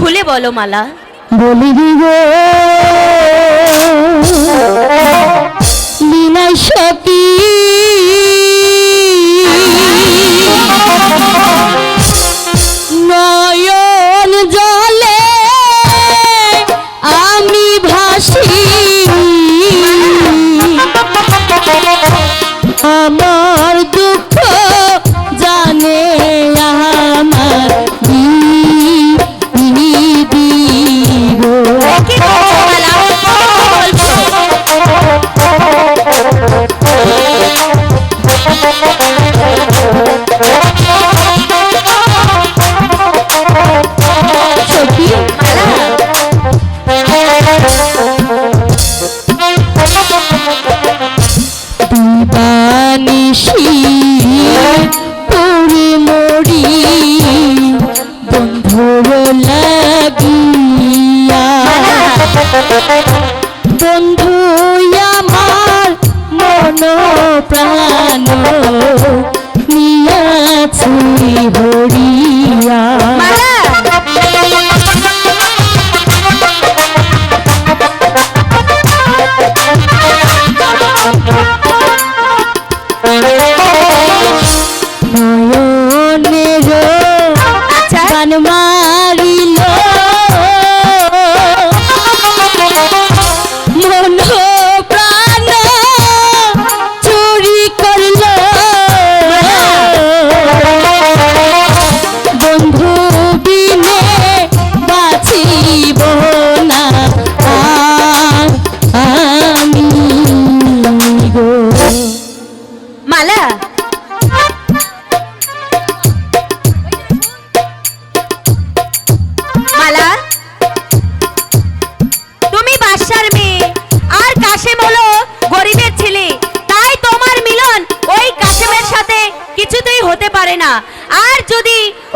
খুলে বলো মালা। বলি গো। লীলাই সতী। নয়ন জলে আমি ভাসি।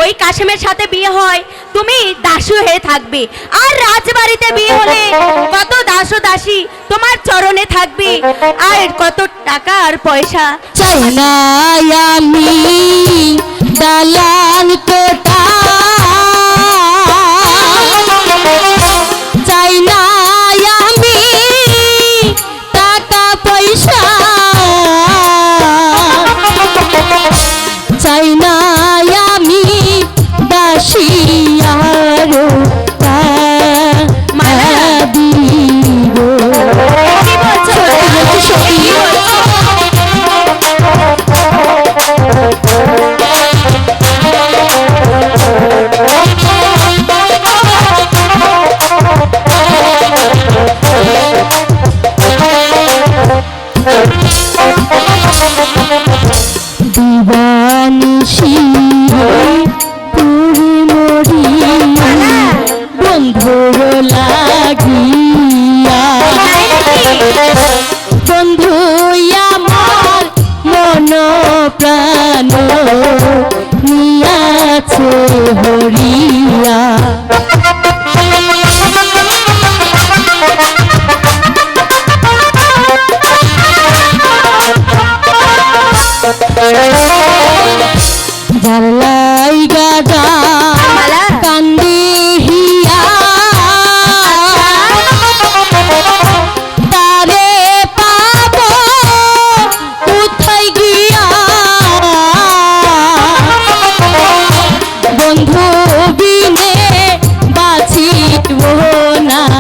ওই কাশেমের সাথে বিয়ে হয়, তুমি দাসু হয়ে থাকবে। আর রাজবাড়িতে বিয়ে হলে কত দাস দাসী তোমার চরণে থাকবে। আর কত টাকা আর পয়সা? চাই না আমি, দালান দিবানিশি পুরি মরি বন্ধুর কাটবো না।